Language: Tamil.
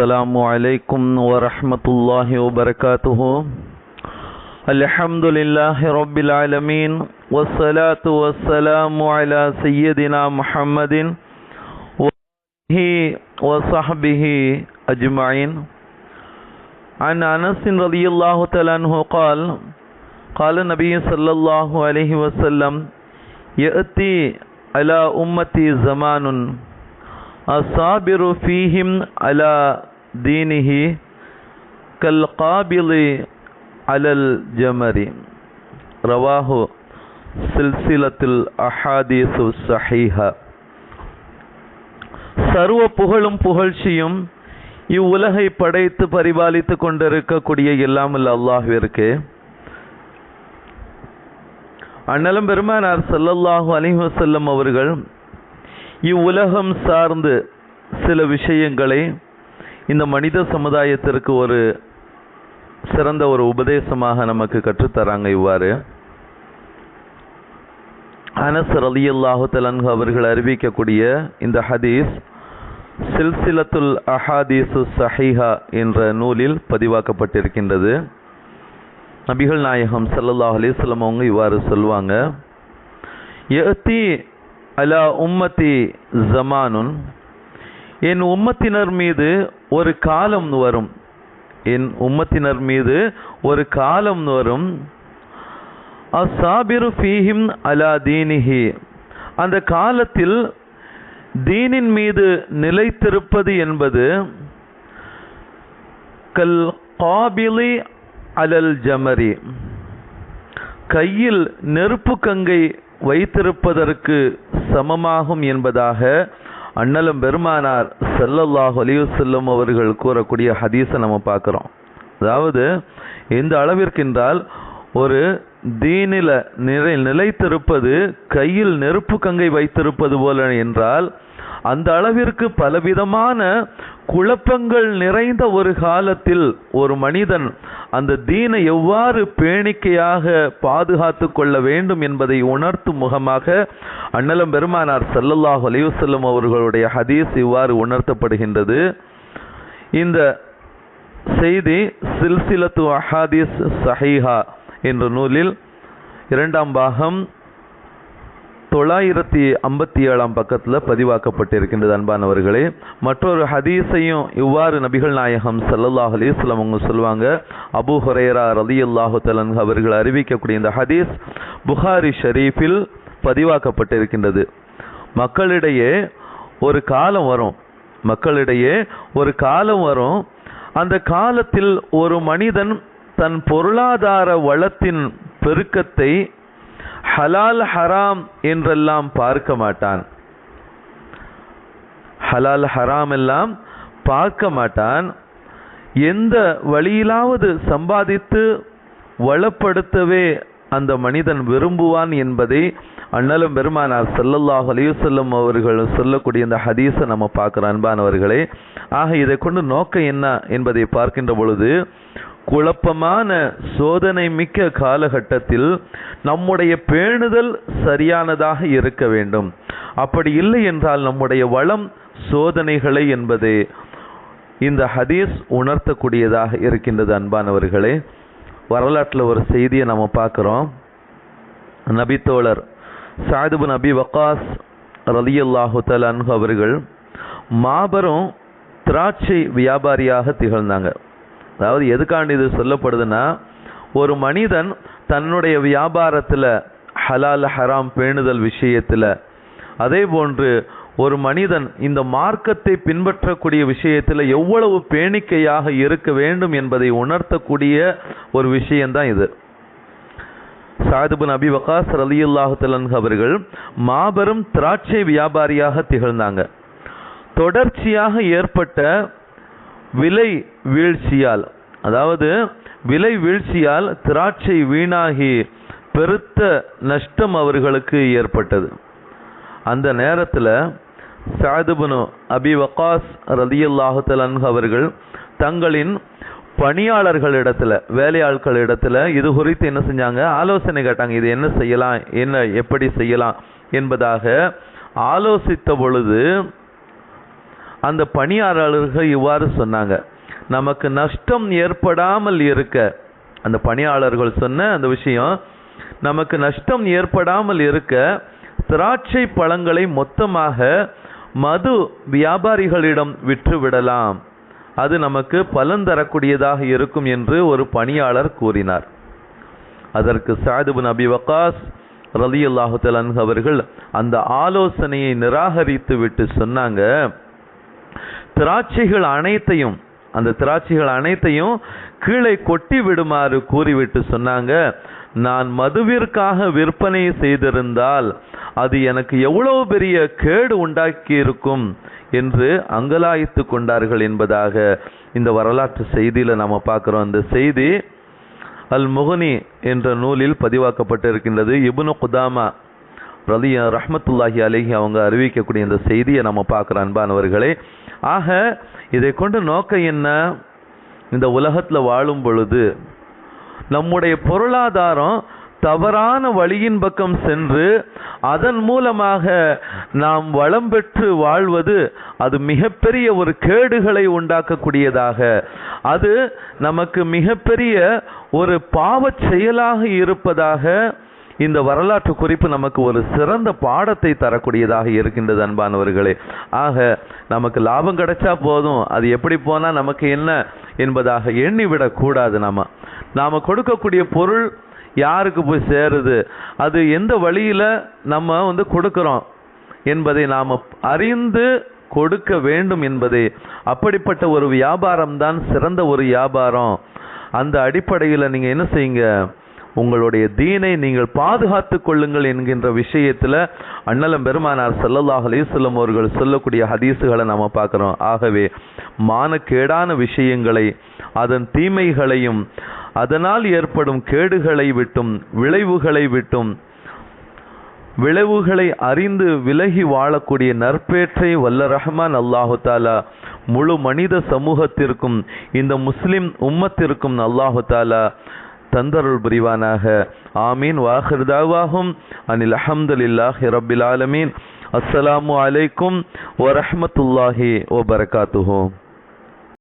السلام عليكم ورحمة الله وبركاته. الحمد لله رب العالمين والصلاة والسلام على سيدنا محمد وصحبه أجمعين. عن أنس رضي الله تعالى عنه قال قال النبي صلى الله عليه وسلم يأتي على أمتي زمان الصابر فيهم على தீனிஹி கல் காபிலி அலல் ஜமரி ரவாஹு சில்சிலத்தில் அஹாதீசு சஹீஹ சர்வ புகழும் புகழ்ச்சியும் இவ்வுலகை படைத்து பரிபாலித்து கொண்டிருக்கக்கூடிய எல்லாமல் அல்லாஹிற்கு அண்ணலும் பெருமானார் சல்லல்லாஹு அலிஹசல்லம் அவர்கள் இவ்வுலகம் சார்ந்து சில விஷயங்களை இந்த மனித சமுதாயத்திற்கு ஒரு சிறந்த ஒரு உபதேசமாக நமக்கு கற்றுத்தராங்க இவ்வாறு. அனஸ் ரலியல்லாஹு தலன்ஹு அவர்கள் அறிவிக்கக்கூடிய இந்த ஹதீஸ் சில்சிலத்துல் அஹாதீசு சஹிஹா என்ற நூலில் பதிவாக்கப்பட்டிருக்கின்றது. நபிகள் நாயகம் சல்லல்லாஹ் அலிஸ்லம் அவங்க இவ்வாறு சொல்லுவாங்க எத்தி அலா உம்மத்தி ஜமானுன். என் உம்மத்தினர் மீது ஒரு காலம் வரும். என் உம்மத்தினர் மீது ஒரு காலம் வரும். அசாபிரு ஃபீஹிம் அலா தீனிஹி. அந்த காலத்தில் தீனின் மீது நிலைத்திருப்பது என்பது கல் காபிலி அலல் ஜமரி. கையில் நெருப்பு கங்கை வைத்திருப்பதற்கு சமமாகும் என்பதாக அண்ணலும் பெருமானார் செல்லல்லாஹ் செல்லும் அவர்கள் கூறக்கூடிய ஹதீஸை நம்ம பார்க்குறோம். அதாவது எந்த அளவிற்கென்றால் ஒரு தீனில நிலை நிலைத்திருப்பது கையில் நெருப்பு கங்கை வைத்திருப்பது போல என்றால் அந்த அளவிற்கு பலவிதமான குழப்பங்கள் நிறைந்த ஒரு காலத்தில் ஒரு மனிதன் அந்த தீனை எவ்வாறு பேணிக்கையாக பாதுகாத்து கொள்ள வேண்டும் என்பதை உணர்த்தும் முகமாக அண்ணலம் பெருமானார் ஸல்லல்லாஹு அலைஹி அவர்களுடைய ஹதீஸ் இவ்வாறு உணர்த்தப்படுகின்றது. இந்த செய்தி சில்சிலத்து அஹாதீஸ் சஹீஹா என்ற நூலில் இரண்டாம் பாகம் தொள்ளாயிரத்தி ஐம்பத்தி ஏழாம் பக்கத்தில் பதிவாக்கப்பட்டிருக்கின்றது அன்பானவர்களே. மற்றொரு ஹதீஸையும் இவ்வாறு நபிகள் நாயகம் சல்லல்லாஹ் அலைஹி அவங்க சொல்லுவாங்க. அபூ ரதி அல்லாஹு தலன் அவர்கள் அறிவிக்கக்கூடிய இந்த ஹதீஸ் புகாரி ஷரீஃபில் பதிவாக்கப்பட்டிருக்கின்றது. மக்களிடையே ஒரு காலம் வரும். மக்களிடையே ஒரு காலம் வரும். அந்த காலத்தில் ஒரு மனிதன் தன் பொருளாதார வளத்தின் பெருக்கத்தை ஹலால் ஹராம் என்றெல்லாம் பார்க்க மாட்டான். ஹலால் ஹராம் எல்லாம் பார்க்க மாட்டான். எந்த வழியிலாவது சம்பாதித்து வளப்படுத்தவே அந்த மனிதன் விரும்புவான் என்பதை அண்ணலும் பெருமானார் செல்லல்லாஹ் அலையுசல்லம் அவர்கள் சொல்லக்கூடிய இந்த ஹதீஸை நம்ம பார்க்குறோம் அன்பானவர்களே ஆக இதை கொண்டு நோக்கம் என்ன என்பதை பார்க்கின்ற பொழுது குழப்பமான சோதனை மிக்க காலகட்டத்தில் நம்முடைய பேணுதல் சரியானதாக இருக்க வேண்டும். அப்படி இல்லை என்றால் நம்முடைய வளம் சோதனைகளை என்பது இந்த ஹதீஸ் உணர்த்தக்கூடியதாக இருக்கின்றது அன்பானவர்களே. வரலாற்றில் ஒரு செய்தியை நம்ம பார்க்குறோம். நபித்தோழர் சாதுபு நபி வக்காஸ் ரலியல்லாஹு தலான்ஹு அவர்கள் மாபெரும் திராட்சை வியாபாரியாக திகழ்ந்தாங்க. அதாவது எதுக்காண்டி இது சொல்லப்படுதுன்னா ஒரு மனிதன் தன்னுடைய வியாபாரத்தில் ஹலால் ஹராம் பேணுதல் விஷயத்தில் அதே போன்று ஒரு மனிதன் இந்த மார்க்கத்தை பின்பற்றக்கூடிய விஷயத்தில் எவ்வளவு பேணிக்கையாக இருக்க வேண்டும் என்பதை உணர்த்தக்கூடிய ஒரு விஷயம்தான் இது. சாதிபின் அபி வகாஸ் ரலியுல்லாஹு தலன் அவர்கள் மாபெரும் திராட்சை வியாபாரியாக திகழ்ந்தாங்க. தொடர்ச்சியாக ஏற்பட்ட விலை வீழ்ச்சியால் அதாவது விலை வீழ்ச்சியால் திராட்சை வீணாகி பெருத்த நஷ்டம் அவர்களுக்கு ஏற்பட்டது. அந்த நேரத்தில் சாதுபனு அபி வக்காஸ் ரலியல்லாஹு அவர்கள் தங்களின் பணியாளர்களிடத்துல வேலையாட்களிடத்துல இது குறித்து என்ன செஞ்சாங்க? ஆலோசனை கேட்டாங்க இது என்ன செய்யலாம் என்ன எப்படி செய்யலாம் என்பதாக ஆலோசித்த பொழுது அந்த பணியாளர்கள் இவ்வாறு சொன்னாங்க. நமக்கு நஷ்டம் ஏற்படாமல் இருக்க. அந்த பணியாளர்கள் சொன்ன அந்த விஷயம் நமக்கு நஷ்டம் ஏற்படாமல் இருக்க திராட்சை பழங்களை மொத்தமாக மது வியாபாரிகளிடம் விற்றுவிடலாம். அது நமக்கு பலன் தரக்கூடியதாக இருக்கும் என்று ஒரு பணியாளர் கூறினார். அதற்கு சாதுபு நபி வக்காஸ் ரலி அல்லாஹுதலன் அவர்கள் அந்த ஆலோசனையை நிராகரித்து விட்டு சொன்னாங்க திராட்சைகள் அனைத்தையும் அந்த திராட்சைகள் அனைத்தையும் கீழே கொட்டி விடுமாறு கூறிவிட்டு சொன்னாங்க நான் மதுவிற்காக விற்பனை செய்திருந்தால் அது எனக்கு எவ்வளவு பெரிய கேடு உண்டாக்கி இருக்கும் என்று அங்கலாய்த்து கொண்டார்கள் என்பதாக இந்த வரலாற்று செய்தியில் நாம் பார்க்குறோம். அந்த செய்தி அல் முகனி என்ற நூலில் பதிவாக்கப்பட்டிருக்கின்றது. இபுனு குதாமா ரலிய ரஹமத்துல்லாஹி அலிஹி அவங்க அறிவிக்கக்கூடிய இந்த செய்தியை நம்ம பார்க்குற அன்பானவர்களே. ஆக இதை கொண்டு நோக்கம் என்ன? இந்த உலகத்தில் வாழும் பொழுது நம்முடைய பொருளாதாரம் தவறான வழியின் பக்கம் சென்று அதன் மூலமாக நாம் வளம் பெற்று வாழ்வது அது மிகப்பெரிய ஒரு கேடுகளை உண்டாக்கக்கூடியதாக. அது நமக்கு மிகப்பெரிய ஒரு பாவச் செயலாக இருப்பதாக இந்த வரலாற்று குறிப்பு நமக்கு ஒரு சிறந்த பாடத்தை தரக்கூடியதாக இருக்கின்றது அன்பானவர்களே. ஆக நமக்கு லாபம் கிடைச்சா போதும். அது எப்படி போனால் நமக்கு என்ன என்பதாக எண்ணிவிடக்கூடாது நம்ம. நாம் கொடுக்கக்கூடிய பொருள் யாருக்கு போய் சேருது? அது எந்த வழியில் நம்ம வந்து கொடுக்குறோம் என்பதை நாம் அறிந்து கொடுக்க வேண்டும் என்பதே. அப்படிப்பட்ட ஒரு வியாபாரம் தான் சிறந்த ஒரு வியாபாரம். அந்த அடிப்படையில் நீங்கள் என்ன செய்யுங்க? உங்களுடைய தீனை நீங்கள் பாதுகாத்து கொள்ளுங்கள் என்கின்ற விஷயத்தில் அண்ணலம் பெருமானார் ஸல்லல்லாஹு அலைஹி அவர்கள் சொல்லக்கூடிய ஹதீஸுகளை நாம் பார்க்குறோம். ஆகவே மானக்கேடான விஷயங்களை அதன் தீமைகளையும் அதனால் ஏற்படும் கேடுகளை விட்டும் விளைவுகளை விட்டும் விளைவுகளை அறிந்து விலகி வாழக்கூடிய நற்பேற்றை வல்ல ரஹ்மான் அல்லாஹு தாலா முழு மனித சமூகத்திற்கும் இந்த முஸ்லிம் உம்மத்திற்கும் அல்லாஹு தாலா தந்தருள் புரிவானாக ஆமீன் வாஹிர் தாவாகும் அனில் அஹம்துலில்லாஹி ரப்பில் ஆலமீன் அஸ்ஸலாமு அலைக்கும் வரஹ்மத்துல்லாஹி வபரகாத்துஹு